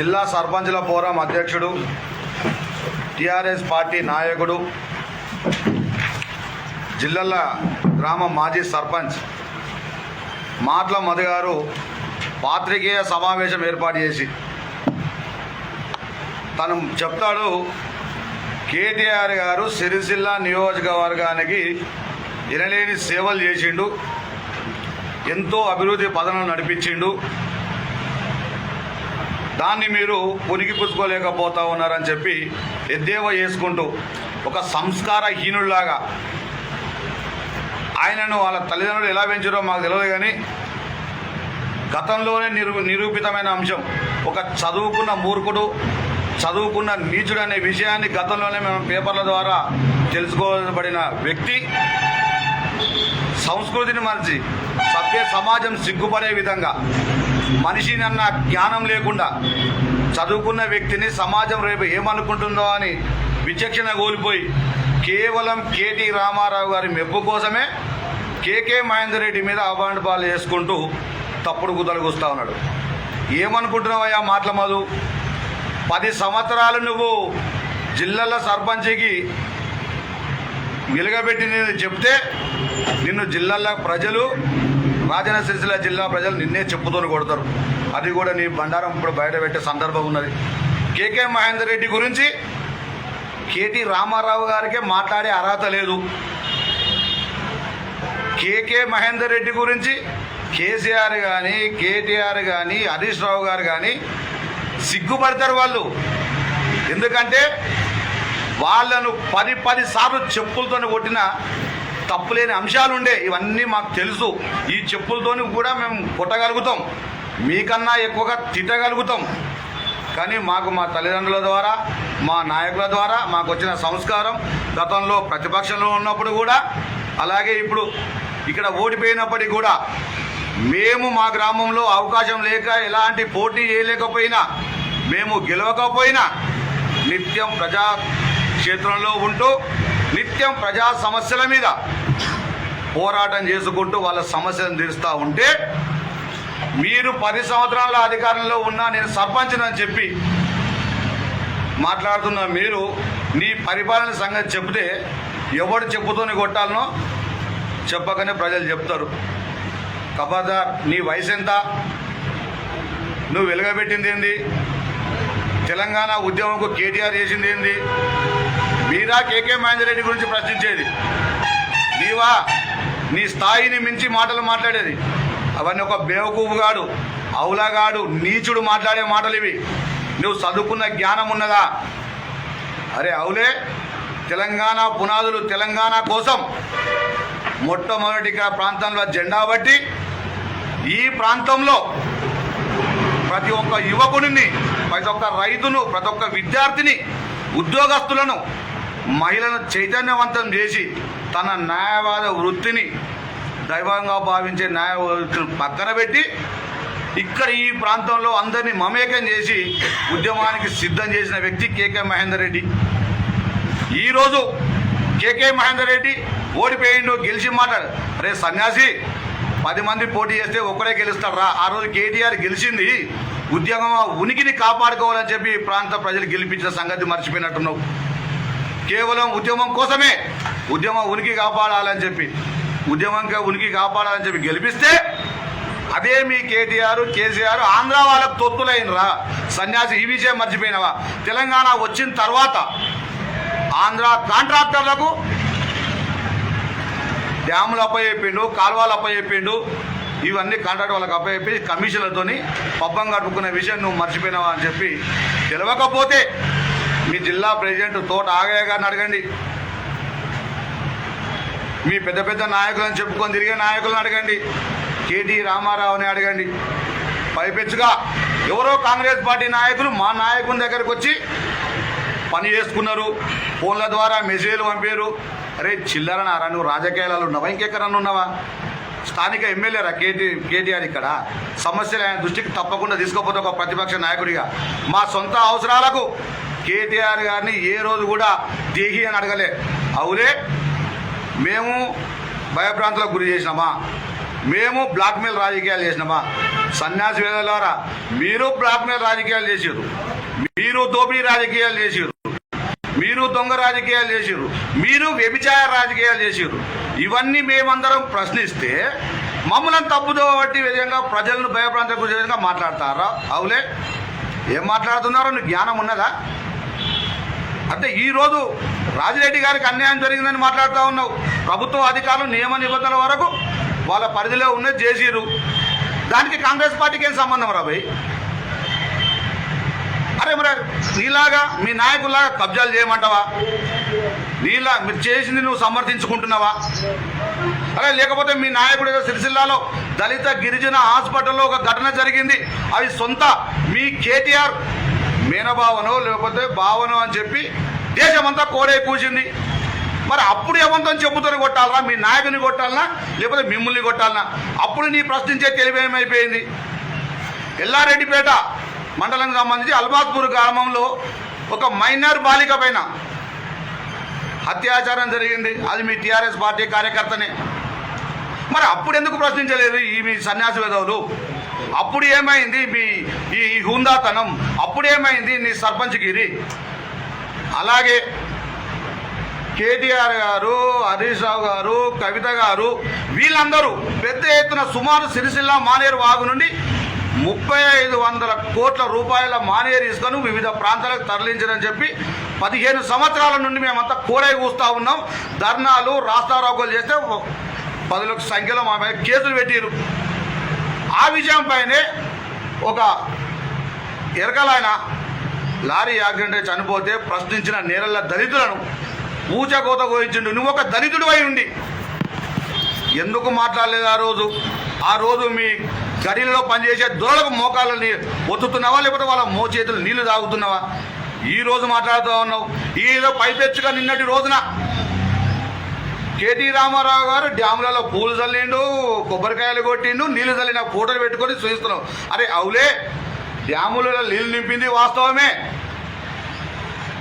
జిల్లా సర్పంచుల ఫోరం అధ్యక్షుడు టిఆర్ఎస్ పార్టీ నాయకుడు జిల్లాల గ్రామ మాజీ సర్పంచ్ మాట్ల మధు గారు పాత్రికేయ సమావేశం ఏర్పాటు చేసి తను చెప్తాడు కేటీఆర్ గారు సిరిసిల్ల నియోజకవర్గానికి వినలేని సేవలు చేసిండు ఎంతో అభివృద్ధి పదనం నడిపించిండు దాన్ని మీరు పునికి పుచ్చుకోలేకపోతా ఉన్నారని చెప్పి ఎద్దేవా చేసుకుంటూ ఒక సంస్కారహీనుడిలాగా ఆయనను వాళ్ళ తల్లిదండ్రులు ఎలా పెంచారో మాకు తెలియదు కానీ గతంలోనే నిరూ నిరూపితమైన అంశం. ఒక చదువుకున్న మూర్ఖుడు చదువుకున్న నీచుడు అనే విషయాన్ని గతంలోనే మేము పేపర్ల ద్వారా తెలుసుకోబడిన వ్యక్తి సంస్కృతిని మరిచి సభ్య సమాజం సిగ్గుపడే విధంగా మనిషినన్న జ్ఞానం లేకుండా చదువుకున్న వ్యక్తిని సమాజం రేపు ఏమనుకుంటుందో అని విచక్షణ కోల్పోయి కేవలం కేటీ రామారావు గారి మెప్పు కోసమే కేకే మహేందర్ రెడ్డి మీద అవాండ్ పాలు చేసుకుంటూ తప్పుడు గుద్దలు ఉన్నాడు. ఏమనుకుంటున్నావయ్యా మాటల మధు పది సంవత్సరాలు నువ్వు జిల్లాల సర్పంచికి వెలుగబెట్టి నేను చెప్తే నిన్ను జిల్లాల ప్రజలు రాజన్న సిరిసిల్ల జిల్లా ప్రజలు నిన్నే చెప్పుతోని కొడతారు. అది కూడా నీ బండారం ఇప్పుడు బయట పెట్టే సందర్భం ఉన్నది. కేకే మహేందర్ రెడ్డి గురించి కేటీ రామారావు గారికే మాట్లాడే అర్హత లేదు. కేకే మహేందర్ రెడ్డి గురించి కేసీఆర్ కానీ కేటీఆర్ కానీ హరీష్ రావు గారు కానీ సిగ్గుపడతారు వాళ్ళు. ఎందుకంటే వాళ్ళను పది పది సార్లు చెప్పులతో కొట్టిన తప్పులేని అంశాలు ఉండే ఇవన్నీ మాకు తెలుసు. ఈ చెప్పులతోని కూడా మేము కొట్టగలుగుతాం మీకన్నా ఎక్కువగా తిట్టగలుగుతాం. కానీ మాకు మా తల్లిదండ్రుల ద్వారా మా నాయకుల ద్వారా మాకు వచ్చిన సంస్కారం గతంలో ప్రతిపక్షంలో ఉన్నప్పుడు కూడా అలాగే ఇప్పుడు ఇక్కడ ఓడిపోయినప్పటికీ కూడా మేము మా గ్రామంలో అవకాశం లేక ఎలాంటి పోటీ చేయలేకపోయినా మేము గెలవకపోయినా నిత్యం ప్రజా క్షేత్రంలో ఉంటూ నిత్యం ప్రజా సమస్యల మీద పోరాటం చేసుకుంటూ వాళ్ళ సమస్యను తీరుస్తూ ఉంటే మీరు పది సంవత్సరాల అధికారంలో ఉన్నా నేను సర్పంచ్నని చెప్పి మాట్లాడుతున్న మీరు నీ పరిపాలన సంగతి చెప్తే ఎవడు చెప్పుతూనే కొట్టాలనో చెప్పకనే ప్రజలు చెప్తారు. కబాదార్ నీ వయసు ఎంత? నువ్వు వెలుగబెట్టింది ఏంది? తెలంగాణ ఉద్యమంకు కేటీఆర్ చేసింది ఏంది? మీరా కేకే మహేందర్ రెడ్డి గురించి ప్రశ్నించేది. నీవా? నీ స్థాయిని మించి మాటలు మాట్లాడేది. అవన్నీ ఒక బేవకూపుగాడు అవులగాడు నీచుడు మాట్లాడే మాటలు ఇవి. నువ్వు చదువుకున్న జ్ఞానం ఉన్నదా? అరే అవులే తెలంగాణ పునాదులు తెలంగాణ కోసం మొట్టమొదటిగా ప్రాంతంలో జెండా బట్టి ఈ ప్రాంతంలో ప్రతి ఒక్క యువకుడిని ప్రతి ఒక్క రైతును ప్రతి ఒక్క విద్యార్థిని ఉద్యోగస్తులను మహిళను చైతన్యవంతం చేసి తన న్యాయవాద వృత్తిని దైవంగా భావించే న్యాయ వృత్తిని పక్కన పెట్టి ఇక్కడ ఈ ప్రాంతంలో అందరినీ మమేకం చేసి ఉద్యమానికి సిద్ధం చేసిన వ్యక్తి కేకే మహేందర్ రెడ్డి. ఈరోజు కేకే మహేందర్ రెడ్డి ఓడిపోయిండు గెలిచి మాట్లాడు అరే సన్యాసి పది మంది పోటీ చేస్తే ఒకరే గెలుస్తాడు రా. ఆ రోజు కేటీఆర్ గెలిచింది. ఉద్యమం ఉనికిని కాపాడుకోవాలని చెప్పి ప్రాంత ప్రజలు గెలిపించిన సంగతి మర్చిపోయినట్టున్నావు. కేవలం ఉద్యమం కోసమే ఉద్యమం ఉనికి కాపాడాలని చెప్పి ఉద్యమంగా ఉనికి కాపాడాలని చెప్పి గెలిపిస్తే అదే మీ కేటీఆర్ కేసీఆర్ ఆంధ్ర వాళ్ళకు తొత్తులైనరా? సన్యాసి ఈ విషయం మర్చిపోయినవా? తెలంగాణ వచ్చిన తర్వాత ఆంధ్ర కాంట్రాక్టర్లకు డ్యాములు అప్పచెప్పిండు కాలువలు అప్పచెప్పిండు ఇవన్నీ కాంట్రాక్ట్ వాళ్ళకి అప్పచెప్పి కమిషన్లతోని పబ్బం కట్టుకునే విషయం నువ్వు మర్చిపోయినావా అని చెప్పి తెలియకపోతే మీ జిల్లా ప్రెసిడెంట్ తోట ఆగయ్య గారిని అడగండి. మీ పెద్ద పెద్ద నాయకులను చెప్పుకొని తిరిగే నాయకులను అడగండి. కేటీ రామారావుని అడగండి. పైపెచ్చుగా ఎవరో కాంగ్రెస్ పార్టీ నాయకులు మా నాయకుని దగ్గరకు వచ్చి పని చేసుకున్నారు. ఫోన్ల ద్వారా మెసేజ్లు పంపారు. అరే చిల్లరనారా నువ్వు రాజకీయాలలో ఉన్నావా? ఇంకెక్కడన్నా ఉన్నావా? స్థానిక ఎమ్మెల్యేరా కేటీ కేటీఆర్ ఇక్కడ? సమస్యలు ఆయన దృష్టికి తప్పకుండా తీసుకోకపోతే ఒక ప్రతిపక్ష నాయకుడిగా. మా సొంత అవసరాలకు కేటీఆర్ గారిని ఏ రోజు కూడా దేహి అని అడగలే. అవులే మేము భయప్రాంతాలకు గురి చేసినామా? మేము బ్లాక్మెయిల్ రాజకీయాలు చేసినామా? సన్యాసి వేదలారా మీరు బ్లాక్మెయిల్ రాజకీయాలు చేసారు మీరు దోపిడీ రాజకీయాలు చేసారు మీరు దొంగ రాజకీయాలు చేసారు మీరు వ్యభిచార రాజకీయాలు చేసారు ఇవన్నీ మేమందరం ప్రశ్నిస్తే మమ్మల్ని తప్పుదో బట్టి విధంగా ప్రజలను భయప్రాంతం గురి విధంగా మాట్లాడతారా? అవులే ఏం మాట్లాడుతున్నారో? నీకు జ్ఞానం ఉన్నదా? అంటే ఈరోజు రాజిరెడ్డి గారికి అన్యాయం జరిగిందని మాట్లాడుతూ ఉన్నావు. ప్రభుత్వ అధికారులు నియమ నిబంధనల వరకు వాళ్ళ పరిధిలో ఉన్నది చేసిరు దానికి కాంగ్రెస్ పార్టీకి ఏం సంబంధం రాబోయ్ అరే మరి నీలాగా మీ నాయకుల్లాగా కబ్జాలు చేయమంటావా? నీలా మీరు చేసింది నువ్వు సమర్థించుకుంటున్నావా? అరే లేకపోతే మీ నాయకుడు ఏదో సిరిసిల్లాలో దళిత గిరిజన హాస్పిటల్లో ఒక ఘటన జరిగింది. అవి సొంత మీ కేటీఆర్ మీనభావనో లేకపోతే భావనో అని చెప్పి దేశమంతా కోడే కూసింది మరి అప్పుడు ఏమంతం చెప్పుతూనే కొట్టాలనా మీ నాయకుని కొట్టాలనా? లేకపోతే మిమ్మల్ని కొట్టాలనా? అప్పుడు నీ ప్రశ్నించే తెలివేమైపోయింది. ఎల్లారెడ్డిపేట మండలానికి సంబంధించి అల్బాత్పూర్ గ్రామంలో ఒక మైనర్ బాలిక పైన అత్యాచారం జరిగింది. అది మీ టీఆర్ఎస్ పార్టీ కార్యకర్తనే. మరి అప్పుడు ఎందుకు ప్రశ్నించలేదు ఈ మీ సన్యాసి విధవులు అప్పుడు ఏమైంది మీ ఈ హుందాతనం? అప్పుడు ఏమైంది నీ సర్పంచ్ గిరి అలాగే కేటీఆర్ గారు హరీష్ రావు గారు కవిత గారు వీళ్ళందరూ పెద్ద ఎత్తున సుమారు సిరిసిల్ల మానేరు వాగు నుండి ముప్పై ఐదు వందల కోట్ల రూపాయల మానేరు ఇసుకను వివిధ ప్రాంతాలకు తరలించని చెప్పి పదిహేను సంవత్సరాల నుండి మేమంతా కూరై కూస్తూ ఉన్నాం. ధర్నాలు రాస్తారోకోలు చేస్తే పది సంఖ్యలో మా మీద కేసులు పెట్టారు ఆ విషయంపైనే ఒక ఎరకలాయన లారీ యాక్సిడెంట్ చనిపోతే ప్రశ్నించిన నేరల్ల దళితులను ఊచకోత కోయించిండు. నువ్వు ఒక దళితుడు అయి ఉండి. ఎందుకు మాట్లాడలేదు ఆ రోజు? ఆ రోజు మీ గడిలో పనిచేసే దొరలకు మోకాళ్ళని ఒత్తుతున్నావా? లేకపోతే వాళ్ళ మో చేతులు నీళ్ళు తాగుతున్నావా? ఈ రోజు మాట్లాడుతూ ఉన్నావు. ఈ పైపెచ్చుగా నిన్నటి రోజున కేటీ రామారావు గారు డ్యాములలో పూలు చల్లిండు కొబ్బరికాయలు కొట్టిండు నీళ్ళు చల్లిన ఫోటోలు పెట్టుకొని చూస్తున్నావు అరే అవులే డ్యాములలో నీళ్ళు నింపింది వాస్తవమే.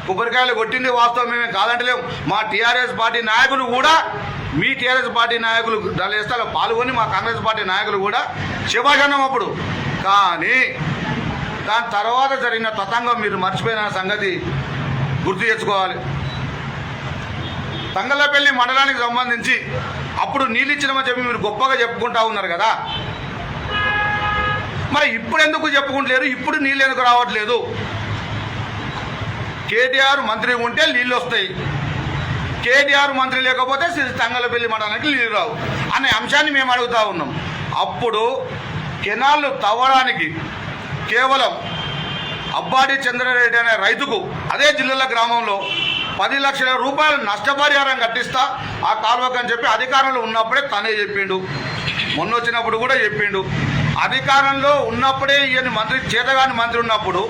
కొబ్బరికాయలు కొట్టింది వాస్తవమే కాదంటలేము మా టీఆర్ఎస్ పార్టీ నాయకులు కూడా మీ టీఆర్ఎస్ పార్టీ నాయకులు వేస్తే పాల్గొని మా కాంగ్రెస్ పార్టీ నాయకులు కూడా శుభాషన్నం అప్పుడు. కానీ దాని తర్వాత జరిగిన తతంగం మీరు మర్చిపోయిన సంగతి గుర్తు తెచ్చుకోవాలి తంగలపల్లి మండలానికి సంబంధించి అప్పుడు నీళ్ళు ఇచ్చినామని చెప్పి మీరు గొప్పగా చెప్పుకుంటా ఉన్నారు కదా. మరి ఇప్పుడు ఎందుకు చెప్పుకుంటలేరు? ఇప్పుడు నీళ్ళు ఎందుకు రావట్లేదు? కేటీఆర్ మంత్రి ఉంటే నీళ్ళు వస్తాయి. కేటీఆర్ మంత్రి లేకపోతే శ్రీ తంగలపల్లి మండలానికి నీళ్ళు రావు అనే అంశాన్ని మేము అడుగుతూ ఉన్నాం. అప్పుడు కెనాళ్ళు తవ్వడానికి కేవలం అబ్బాడి చంద్రారెడ్డి అనే రైతుకు అదే జిల్లాల గ్రామంలో పది లక్షల రూపాయలు నష్టపరిహారం కట్టిస్తా ఆ కాలువకని చెప్పి అధికారంలో ఉన్నప్పుడే తనే చెప్పిండు. మొన్న వచ్చినప్పుడు కూడా చెప్పిండు. అధికారంలో ఉన్నప్పుడే ఈయన మంత్రి చేతగాని మంత్రి ఉన్నప్పుడు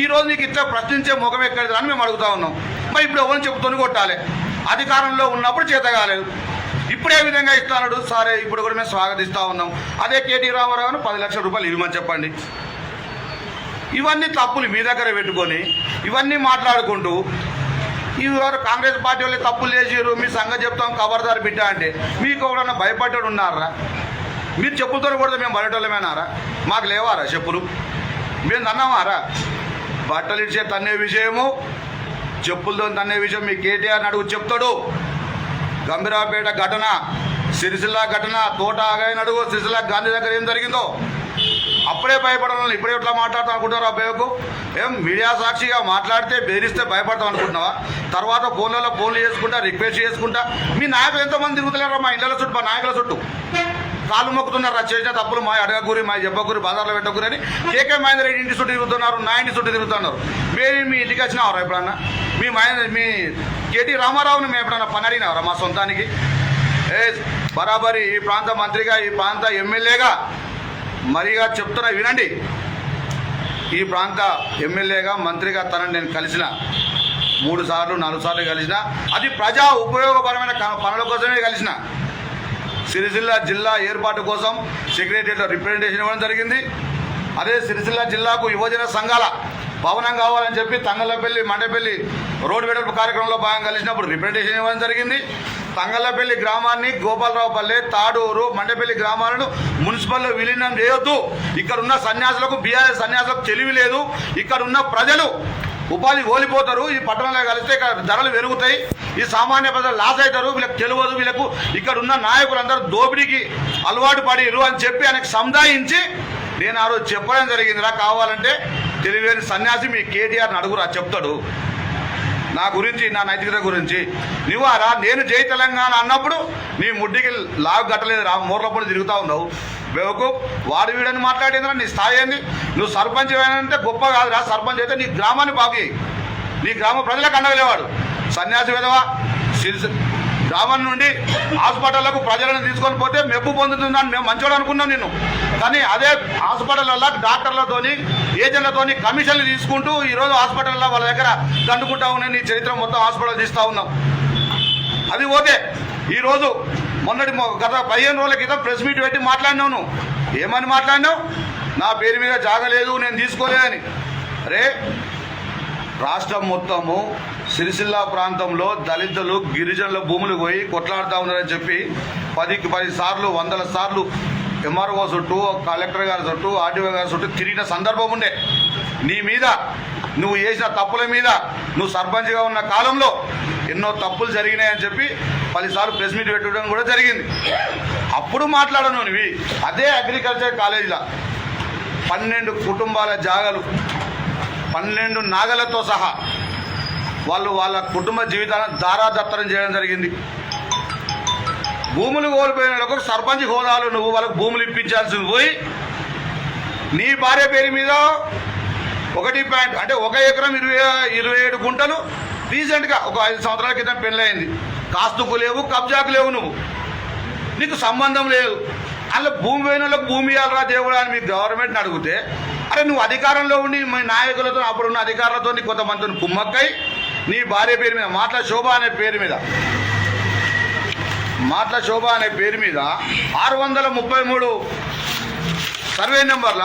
ఈ నీకు ఇట్లా ప్రశ్నించే ముఖం ఎక్కడిది అని మేము అడుగుతా ఉన్నాం. మరి ఇప్పుడు ఎవరిని చెప్పుతోని కొట్టాలి? అధికారంలో ఉన్నప్పుడు చేత కాలేదు ఇప్పుడు ఏ విధంగా ఇస్తాడు సరే ఇప్పుడు కూడా మేము స్వాగతిస్తూ ఉన్నాం. అదే కేటీ రామారావును పది లక్షల రూపాయలు ఇవ్వమని చెప్పండి. ఇవన్నీ తప్పులు మీ దగ్గర పెట్టుకొని ఇవన్నీ మాట్లాడుకుంటూ ఇవారు కాంగ్రెస్ పార్టీ వాళ్ళు తప్పులు చేసారు మీ సంగతి చెప్తాం కబర్దారు బిడ్డ అంటే మీకు ఎవరన్నా భయపడ్డాడు ఉన్నారా? మీరు చెప్పులతో కూడా మేము బయటోళ్ళమేనారా? మాకు లేవారా చెప్పులు? మేము తన్నామారా బట్టలు ఇచ్చే తన్నే విషయము చెప్పులతో తన్నే విషయం మీ కేటీఆర్ అడుగు చెప్తాడు. గంభీరాపేట ఘటన సిరిసిల్ల ఘటన తోట ఆగాయని అడుగు సిరిసిల్ల గాంధీ దగ్గర ఏం జరిగిందో? అప్పుడే భయపడాలని ఇప్పుడే ఎట్లా మాట్లాడతాం అనుకుంటారు అబ్బాయికు? ఏం మీడియా సాక్షిగా మాట్లాడితే బెదిరిస్తే భయపడతాం అనుకుంటున్నావా? తర్వాత ఫోన్లలో ఫోన్లు చేసుకుంటా రిక్వెస్ట్ చేసుకుంటా. మీ నాయకులు ఎంతమంది తిరుగుతున్నారా మా ఇళ్ళ చుట్టూ మా నాయకుల చుట్టూ? కాళ్ళు మొక్కుతున్నారు? చేసిన తప్పులు మా అడగకూరి మా చెప్పకూరి బజార్లో పెట్టకూరి అని కేకే మహేందర్ రెడ్డి ఇంటి చుట్టూ తిరుగుతున్నారు నా ఇంటి చుట్టూ తిరుగుతున్నారు. మీరు మీ ఇంటికి వచ్చినావరా ఎప్పుడన్నా? మీ మహేంద్ర మీ కేటీ రామారావుని మేము ఎప్పుడన్నా పని అడిగినావరా మా సొంతానికి? ఏ బరాబరి ఈ ప్రాంత మంత్రిగా ఈ ప్రాంత ఎమ్మెల్యేగా మరిగా చెప్తున్నా వినండి. ఈ ప్రాంత ఎమ్మెల్యేగా మంత్రిగా తనని నేను కలిసిన మూడు సార్లు నాలుగు సార్లు కలిసిన అది ప్రజా ఉపయోగపరమైన క- పనుల కోసమే కలిసిన సిరిసిల్ల జిల్లా ఏర్పాటు కోసం సెక్రటరీలో రిప్రజెంటేషన్ ఇవ్వడం జరిగింది. అదే సిరిసిల్ల జిల్లాకు యువజన సంఘాల భవనం కావాలని చెప్పి తంగలపల్లి మండపల్లి రోడ్డు వెడల్పు కార్యక్రమంలో భాగంగా కలిసినప్పుడు రిప్రజెంటేషన్ ఇవ్వడం జరిగింది. తంగళ్ళపల్లి గ్రామాన్ని గోపాలరావుపల్లె తాడూరు మండపల్లి గ్రామాలను మున్సిపల్లో విలీనం చేయొద్దు. ఇక్కడ ఉన్న సన్యాసులకు బీఆర్ఎస్ సన్యాసులకు తెలివి లేదు. ఇక్కడ ఉన్న ప్రజలు ఉపాధి కోల్పోతారు. ఈ పట్టణంలో కలిస్తే ఇక్కడ ధరలు పెరుగుతాయి. ఈ సామాన్య ప్రజలు లాస్ అవుతారు. వీళ్ళకి తెలియదు. వీళ్ళకు ఇక్కడ ఉన్న నాయకులందరూ దోపిడీకి అలవాటు పడిరు అని చెప్పి ఆయనకు సముదాయించి నేను ఆ రోజు చెప్పడం జరిగిందిరా. కావాలంటే తెలియలేని సన్యాసి మీ కేటీఆర్ని అడుగురా చెప్తాడు. నా గురించి నా నైతికత గురించి. నువ్వారా నేను జై తెలంగాణ అన్నప్పుడు నీ ముడ్డికి లాగు కట్టలేదు రా మూర్లపూడి తిరుగుతూ ఉన్నావు. బేవకు వాడు వీడని మాట్లాడేంద్రా నీ స్థాయి ఏంది? నువ్వు సర్పంచ్ అంటే గొప్ప కాదురా సర్పంచ్ అయితే నీ గ్రామాన్ని బాగు నీ గ్రామ ప్రజలకు అండగలేవాడు. సన్యాసి విధవా సిరిసి గ్రామం నుండి హాస్పిటళ్ళకు ప్రజలను తీసుకొని పోతే మెప్పు పొందుతుందని మేము మంచోడు అనుకున్నాం నిన్ను. కానీ అదే హాస్పిటల్ డాక్టర్లతోని ఏజెంట్లతోని కమిషన్లు తీసుకుంటూ ఈరోజు హాస్పిటల్లో వాళ్ళ దగ్గర దండుకుంటా ఉన్నాయి నీ చరిత్ర మొత్తం హాస్పిటల్ తీస్తూ ఉన్నాం. అది ఓకే. ఈరోజు మొన్నటి గత పదిహేను రోజుల క్రితం ప్రెస్ మీట్ పెట్టి మాట్లాడినావు నువ్వు ఏమని మాట్లాడినావు? నా పేరు మీద జాగలేదు నేను తీసుకోలేదని. రే రాష్ట్రం మొత్తము సిరిసిల్ల ప్రాంతంలో దళితులు గిరిజనుల భూములు పోయి కొట్లాడుతూ ఉన్నారని చెప్పి పదికి పది సార్లు వందల సార్లు ఎంఆర్ఓ చుట్టూ కలెక్టర్ గారి చుట్టూ ఆర్డీఓ గారి చుట్టూ తిరిగిన సందర్భం ఉండే. నీ మీద నువ్వు చేసిన తప్పుల మీద నువ్వు సర్పంచ్గా ఉన్న కాలంలో ఎన్నో తప్పులు జరిగినాయని చెప్పి పదిసార్లు ప్రెస్ మీట్ పెట్టడం కూడా జరిగింది. అప్పుడు మాట్లాడను నువ్వు. అదే అగ్రికల్చర్ కాలేజీలో. పన్నెండు కుటుంబాల జాగలు పన్నెండు నాగలతో సహా వాళ్ళు వాళ్ళ కుటుంబ జీవితాలను దారాదత్తరం చేయడం జరిగింది. భూములు కోల్పోయిన వాళ్ళకు సర్పంచ్ హోదాలు నువ్వు వాళ్ళకు భూములు ఇప్పించాల్సింది పోయి నీ భార్య పేరు మీద ఒకటి పాయింట్ అంటే ఒక ఎకరం ఇరవై ఇరవై ఏడు గుంటలు రీసెంట్గా ఒక ఐదు సంవత్సరాల క్రితం పెళ్ళయింది. కాస్తుకు లేవు కబ్జాకు లేవు నువ్వు. నీకు సంబంధం లేదు. అలా భూమి పోయిన వాళ్ళకి భూమి ఇవ్వాలరా దేవుడు అని మీ గవర్నమెంట్ని అడిగితే అరే నువ్వు అధికారంలో ఉండి మీ నాయకులతో అప్పుడున్న అధికారులతో నీ కొంతమందితో కుమ్మక్కై నీ భార్య పేరు మీద మాటల శోభ అనే పేరు మీద. మాటల శోభ అనే పేరు మీద ఆరు వందల ముప్పై మూడు సర్వే నెంబర్ల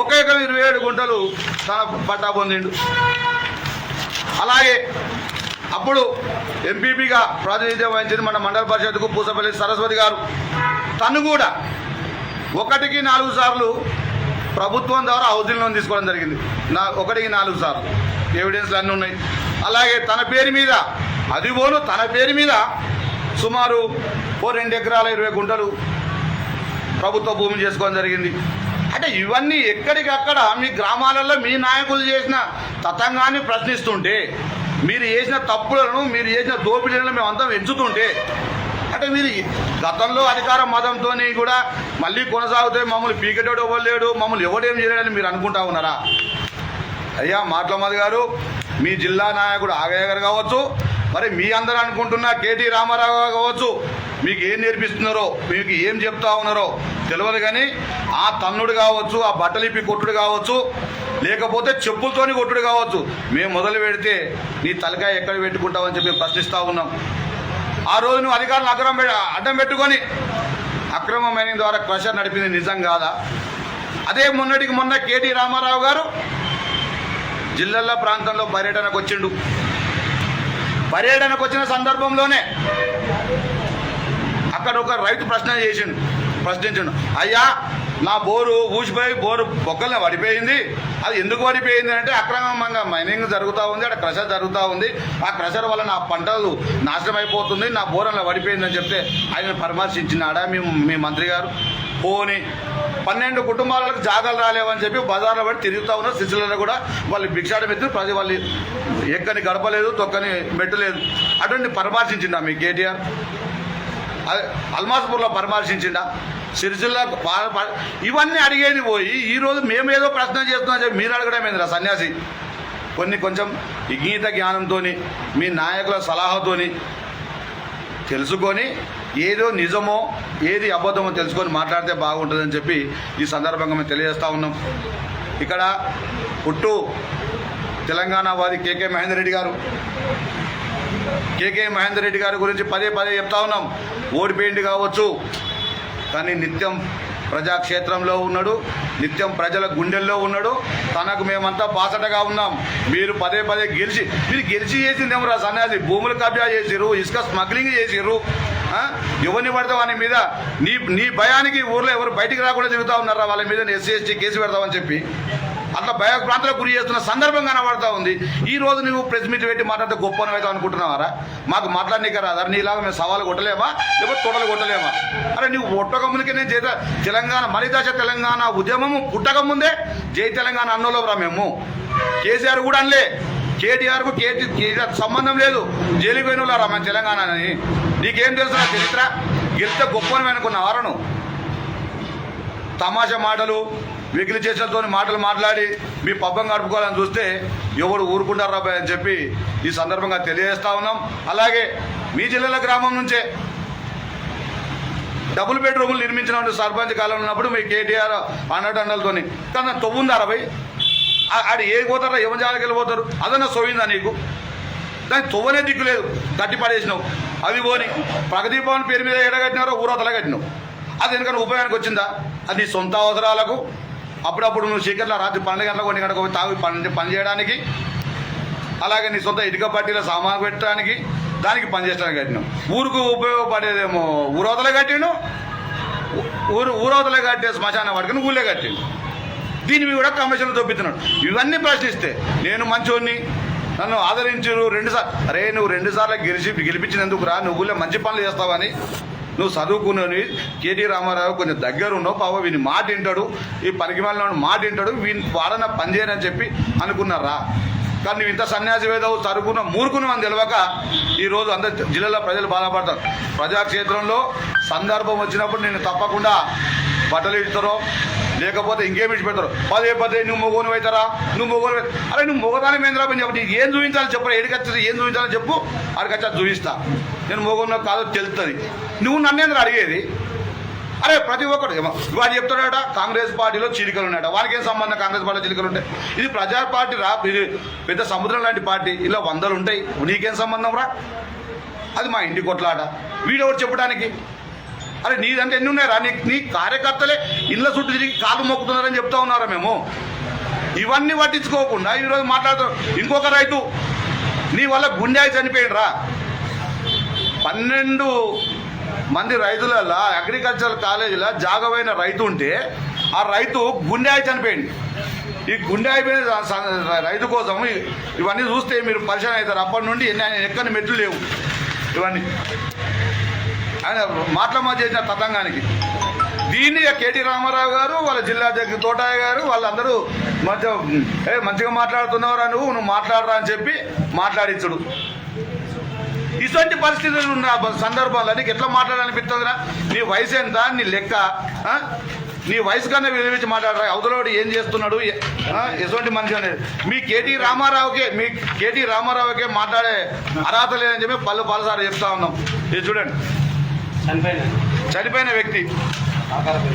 ఒక ఎకరం ఇరవై ఏడు గుంటలు తన పట్టా పొందిండు. అలాగే అప్పుడు ఎంపీపీగా ప్రాతినిధ్యం వహించింది మన మండల పరిషత్కు పూసపల్లి సరస్వతి గారు. తను కూడా ఒకటికి నాలుగు సార్లు ప్రభుత్వం ద్వారా హౌసింగ్ లోన్ తీసుకోవడం జరిగింది. నా ఒకటికి నాలుగు సార్లు. ఎవిడెన్స్లు అన్నీ ఉన్నాయి. అలాగే తన పేరు మీద అది పోను తన పేరు మీద సుమారు ఓ రెండు ఎకరాల ఇరవై గుంటలు ప్రభుత్వ భూమి చేసుకోవడం జరిగింది. అంటే ఇవన్నీ ఎక్కడికక్కడ మీ గ్రామాలలో మీ నాయకులు చేసిన తతంగాన్ని ప్రశ్నిస్తుంటే మీరు చేసిన తప్పులను మీరు చేసిన దోపిడీలను మేము అంతా ఎంచుతుంటే అంటే మీరు గతంలో అధికార మతంతో కూడా మళ్ళీ కొనసాగితే మమ్మల్ని పీకెటోడు ఇవ్వలేడు మమ్మల్ని ఎవడేం చేయలేడని మీరు అనుకుంటా ఉన్నారా? అయ్యా మాట్లమ్మది గారు మీ జిల్లా నాయకుడు ఆగయ్య గారు కావచ్చు మరి మీ అందరూ అనుకుంటున్న కేటీ రామారావు గారు కావచ్చు మీకు ఏం నేర్పిస్తున్నారో మీకు ఏం చెప్తా ఉన్నారో తెలియదు కానీ ఆ తన్నుడు కావచ్చు ఆ బట్టలిపి కొట్టుడు కావచ్చు లేకపోతే చెప్పులతోని కొట్టుడు కావచ్చు మేము మొదలు పెడితే నీ తలకాయ ఎక్కడ పెట్టుకుంటామని చెప్పి ప్రశ్నిస్తూ ఉన్నాం. ఆ రోజు నువ్వు అధికారులు అక్రమం అడ్డం పెట్టుకొని అక్రమ మైనింగ్ ద్వారా క్రషర్ నడిపింది నిజం కాదా? అదే మొన్నటికి మొన్న కేటీ రామారావు గారు జిల్లాల ప్రాంతంలో పర్యటనకు వచ్చిండు. పర్యటనకు వచ్చిన సందర్భంలోనే అక్కడ ఒక రైతు ప్రశ్న చేసిండు ప్రశ్నించిండు. అయ్యా నా బోరు ఊసిపోయి బోరు బొక్కల్ని పడిపోయింది. అది ఎందుకు పడిపోయింది అంటే అక్రమంగా మైనింగ్ జరుగుతూ ఉంది అక్కడ క్రషర్ జరుగుతూ ఉంది. ఆ క్రషర్ వల్ల నా పంటలు నాశనం అయిపోతుంది నా బోర్ అలా పడిపోయిందని చెప్తే ఆయన పరామర్శించినాడా మీ మీ మంత్రి గారు? పోని. పన్నెండు కుటుంబాలకు జాగాలు రాలేవని చెప్పి బజార్లో పడి తిరుగుతూ ఉన్నారు. సిసిలలో కూడా వాళ్ళు భిక్షాటం ఎత్తి ప్రతి వాళ్ళు ఎక్కని గడపలేదు తొక్కని మెట్టలేదు. అటువంటి పరామర్శించిండా మీ కేటీఆర్? అదే అల్మాస్పూర్లో పరామర్శించిండా? సిరిసిల్ల ఇవన్నీ అడిగేది పోయి ఈరోజు మేము ఏదో ప్రశ్న చేస్తున్నాం చెప్పి మీరు అడగడం ఏందిరా సన్యాసి? కొన్ని కొంచెం ఇంగీత జ్ఞానంతో మీ నాయకుల సలహాతోని తెలుసుకొని ఏదో నిజమో ఏది అబద్ధమో తెలుసుకొని మాట్లాడితే బాగుంటుందని చెప్పి ఈ సందర్భంగా మేము తెలియజేస్తూ ఉన్నాం. ఇక్కడ పుట్టు తెలంగాణ వారి కేకే మహేందర్ రెడ్డి గారు. కేకే మహేందర్ రెడ్డి గారి గురించి పదే పదే చెప్తా ఉన్నాం. ఓడిపోయింది కావచ్చు కానీ నిత్యం ప్రజాక్షేత్రంలో ఉన్నాడు నిత్యం ప్రజల గుండెల్లో ఉన్నాడు. తనకు మేమంతా బాసటగా ఉన్నాం. మీరు పదే పదే గెలిచి మీరు గెలిచి చేసింది ఏమరా సన్యాసి భూములు కబ్జా చేసిర్రు ఇసుక స్మగ్లింగ్ చేసిర్రు. ఎవరిని పడతావు వాని మీద నీ నీ భయానికి ఊర్లో ఎవరు బయటికి రాకుండా తిరుగుతూ ఉన్నారా? వాళ్ళ మీద ఎస్సీ ఎస్టీ కేసు పెడతామని చెప్పి. అట్లా భయ ప్రాంతాలకు గురి చేస్తున్న సందర్భం కనబడతా ఉంది. ఈ రోజు నువ్వు ప్రెస్ మీట్ పెట్టి మాట్లాడితే గొప్ప అవుతావు అనుకుంటున్నావారా? మాకు మాట్లాడనీక రాదా నీలాగా మేము సవాలు కొట్టలేమా? లేకపోతే తొడలు కొట్టలేమా? అరే నువ్వు పుట్టక ముందుకే నేను చేత తెలంగాణ మలిదశ తెలంగాణ ఉద్యమము పుట్టక ముందే జై తెలంగాణ అన్నోలో రా మేము. కేసీఆర్ కూడా అనలే. కేటీఆర్కు కేటీ సంబంధం లేదు. జైలుకి పోయిన వాళ్ళరా మన తెలంగాణ అని నీకేం తెలుసు నా చరిత్ర? గెలిస్తే గొప్పని అనుకున్న ఆరను తమాషా మాటలు వెకిలి చేసేలతో మాటలు మాట్లాడి మీ పబ్బం గడుపుకోవాలని చూస్తే ఎవరు ఊరుకుంటారు రాబాయ్ అని చెప్పి ఈ సందర్భంగా తెలియజేస్తా ఉన్నాం. అలాగే మీ జిల్లాల గ్రామం నుంచే డబుల్ బెడ్రూములు నిర్మించిన సర్పంచ్ కాలం ఉన్నప్పుడు మీ కేటీఆర్ అండటండలతోని తన తొవ్వుందా అరవై ఆడు ఏ పోతారా ఎవరి జాలకి వెళ్ళిపోతారు. అదన్నా సోయిందా నీకు? దానికి తొవ్వనే దిక్కు లేదు. గట్టి పడేసినావు. అవి పోని. ప్రగతి భవన్ పేరు మీద ఎడగట్టినారో ఊరవతల కట్టినావు. అది ఎందుకని ఉపయోగానికి వచ్చిందా? అది నీ సొంత అవసరాలకు. అప్పుడప్పుడు నువ్వు చీకట్లో రాత్రి పన్నెండు గంటలకు కొన్ని గంటలకు తాగి పని పని చేయడానికి అలాగే నీ సొంత ఇటుక పట్టీల సామాన్ పెట్టడానికి దానికి పనిచేయడానికి కట్టినావు. ఊరుకు ఉపయోగపడేదేమో ఊరవతలే కట్టిను ఊరు ఊరవతలే కట్టే శ్మశానం పడుకుని ఊళ్ళే కట్టిండు. దీని మీద కూడా కమిషన్ దొబ్బిస్తున్నాడు. ఇవన్నీ ప్రశ్నిస్తే నేను మంచోడిని నన్ను ఆదరించు రెండు సార్లు అరే నువ్వు రెండు సార్లు గెలిచి గెలిపించినందుకు రా? నువ్వు మంచి పనులు చేస్తావని నువ్వు చదువుకున్నవి కేటీ రామారావు కొంచెం దగ్గర ఉన్నావు పాప వీని మాట వింటాడు. ఈ పనికి మాలిన మాట వింటాడు. వీని వాడన పనిచేయనని చెప్పి అనుకున్నారా కానీ నువ్వు ఇంత సన్యాసి వేదవు చదువుకున్న మూర్ఖును అని తెలియక ఈరోజు అందరు జిల్లాలో ప్రజలు బాధపడతారు. ప్రజాక్షేత్రంలో సందర్భం వచ్చినప్పుడు నేను తప్పకుండా బట్టలు ఇస్తారో లేకపోతే ఇంకేం ఇచ్చి పెడతారు? పదే పదే నువ్వు మొగోను అవుతారా? నువ్వు మొగోను అరే నువ్వు మొగదాని మేంద్రా అని చెప్పి ఏం చూపించాలి చెప్పు ఎడికొచ్చి ఏం చూపించాలని చెప్పు. అడిగచ్చా చూపిస్తా. నేను మొగోనో కాదో తెలుస్తుంది నువ్వు నన్నేంద్ర అడిగేది? అరే ప్రతి ఒక్కటి ఏమో వాడు చెప్తాడట కాంగ్రెస్ పార్టీలో చిలికలు ఉన్నాయట. వానికి ఏం సంబంధం? కాంగ్రెస్ పార్టీలో చిలికలు ఉంటాయి ఇది ప్రజా పార్టీ రా ఇది పెద్ద సముద్రం లాంటి పార్టీ. ఇలా వందలు ఉంటాయి. నీకేం సంబంధం రా? అది మా ఇంటి కొట్లాట. వీడెవరు చెప్పడానికి? అరే నీదంటే ఎన్ని ఉన్నాయా నీ నీ కార్యకర్తలే ఇళ్ళ చుట్టూ తిరిగి కాలు మొక్కుతున్నారని చెప్తా ఉన్నారా మేము? ఇవన్నీ పట్టించుకోకుండా ఈరోజు మాట్లాడుతాం ఇంకొక రైతు నీ వల్ల గుండె చనిపోయాడు రా పన్నెండు మంది రైతులలో అగ్రికల్చర్ కాలేజీలో జాగమైన రైతు ఉంటే ఆ రైతు గుండె చనిపోయింది ఈ గుండె అయిపోయిన రైతు కోసం ఇవన్నీ చూస్తే మీరు పరిశీలన అవుతారు. అప్పటి నుండి ఎన్ని- ఎక్కని మెట్లు లేవు. ఇవన్నీ. ఆయన మాటల మధ్య చేసిన తతంగానికి. దీన్ని కేటీ రామారావు గారు వాళ్ళ జిల్లా అధ్యక్షుడు తోటాయ గారు వాళ్ళందరూ మధ్య ఏ మంచిగా మాట్లాడుతున్నావురా నువ్వు నువ్వు మాట్లాడరా అని చెప్పి మాట్లాడించుడు. ఇటువంటి పరిస్థితులు ఉన్న సందర్భాల్లో నీకు ఎట్లా మాట్లాడాలనిపిస్తుందిరా? నీ వయసు ఎంత? నీ లెక్క? నీ వయసు కన్నా విలువించి మాట్లాడరా? అవతలోడు ఏం చేస్తున్నాడు? ఎటువంటి మనిషి అనేది? మీ కేటీ రామారావుకే మీ కేటీ రామారావుకే మాట్లాడే అర్హత లేదని చెప్పి పళ్ళు పలుసారి చెప్తా ఉన్నాం. ఇది చూడండి. చనిపోయిన వ్యక్తి.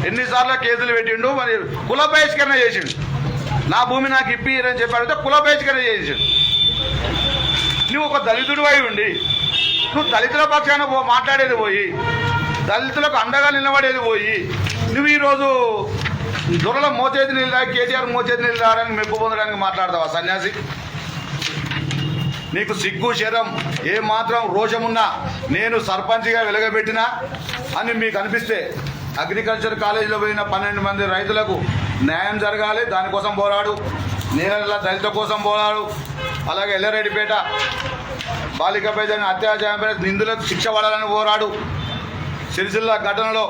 ఎన్నిసార్లు కేసులు పెట్టిండు మరి కుల బహిష్కరణ చేసిండు. నా భూమి నాకు ఇప్పి అని చెప్పాడంటే కుల బహిష్కరణ చేసిండు. నువ్వు ఒక దళితుడు అయి ఉండి నువ్వు దళితుల పక్షాన పో మాట్లాడేది పోయి దళితులకు అండగా నిలబడేది పోయి నువ్వు ఈరోజు దొరల మోచేతి నీళ్ళు కేటీఆర్ మోచేతి నీళ్ళు మెప్పు పొందడానికి మాట్లాడతావా సన్యాసి? నీకు సిగ్గు శరం ఏ మాత్రం రోషమున్నా నేను సర్పంచ్గా వెలగబెట్టినా అని మీకు అనిపిస్తే అగ్రికల్చర్ కాలేజీలో పోయిన పన్నెండు మంది రైతులకు న్యాయం జరగాలి దానికోసం పోరాడు. నేల దళిత కోసం పోరాడు. అలాగే ఎల్లారెడ్డిపేట బాలికపై జరిగిన అత్యాచారంపై నిందులకు శిక్ష పడాలని పోరాడు. సిరిసిల్ల ఘటనలో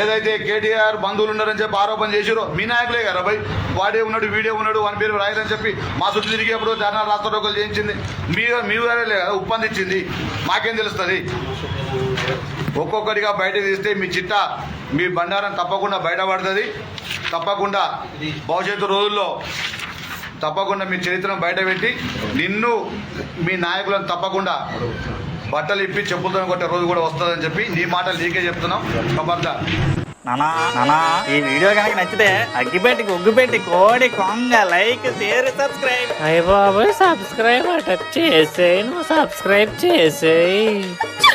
ఏదైతే కేటీఆర్ బంధువులు ఉన్నారని చెప్పి ఆరోపణ చేసిరో మీ నాయకులే కదా భయ్. వాడే ఉన్నాడు వీడే ఉన్నాడు వాని పేరు రాయదని చెప్పి మా చుట్టూ తిరిగేప్పుడు ధర్నా రాష్ట్రోకలు చేయించింది. మీ మీ వేరే కదా ఉప్పందించింది మాకేం తెలుస్తుంది? ఒక్కొక్కటిగా బయట తీస్తే మీ చిట్ట మీ బండారం తప్పకుండా బయటపడుతుంది. తప్పకుండా భవిష్యత్తు రోజుల్లో తప్పకుండా మీ చరిత్రను బయటపెట్టి నిన్ను మీ నాయకులను తప్పకుండా బట్టలు ఇప్పి చెప్పులతో కొట్టే రోజు కూడా వస్తుందని చెప్పి నీ మాటలు నీకే చెప్తున్నాం. నానా నానా ఈ వీడియో కనుక నచ్చితే అగ్గిపెట్టి గుగ్గుపెట్టి కోడి కొంగ లైక్ షేర్ సబ్స్క్రైబ్. అయ్య బాబోయ్ సబ్స్క్రైబ్ అట. చేసేయి నువ్వు సబ్స్క్రైబ్ చేసేయి.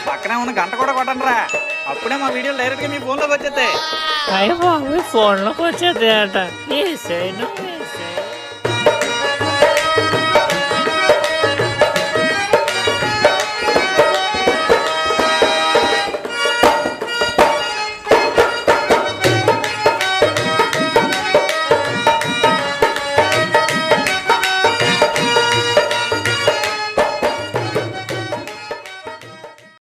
పక్కన ఉన్న గంట కూడా కొట్టండి రా అప్పుడే మా వీడియోలు డైరెక్ట్గా మీ ఫోన్లోకి వచ్చేస్తాయి. అయ్య బాబు ఫోన్లోకి వచ్చేది అట ఏ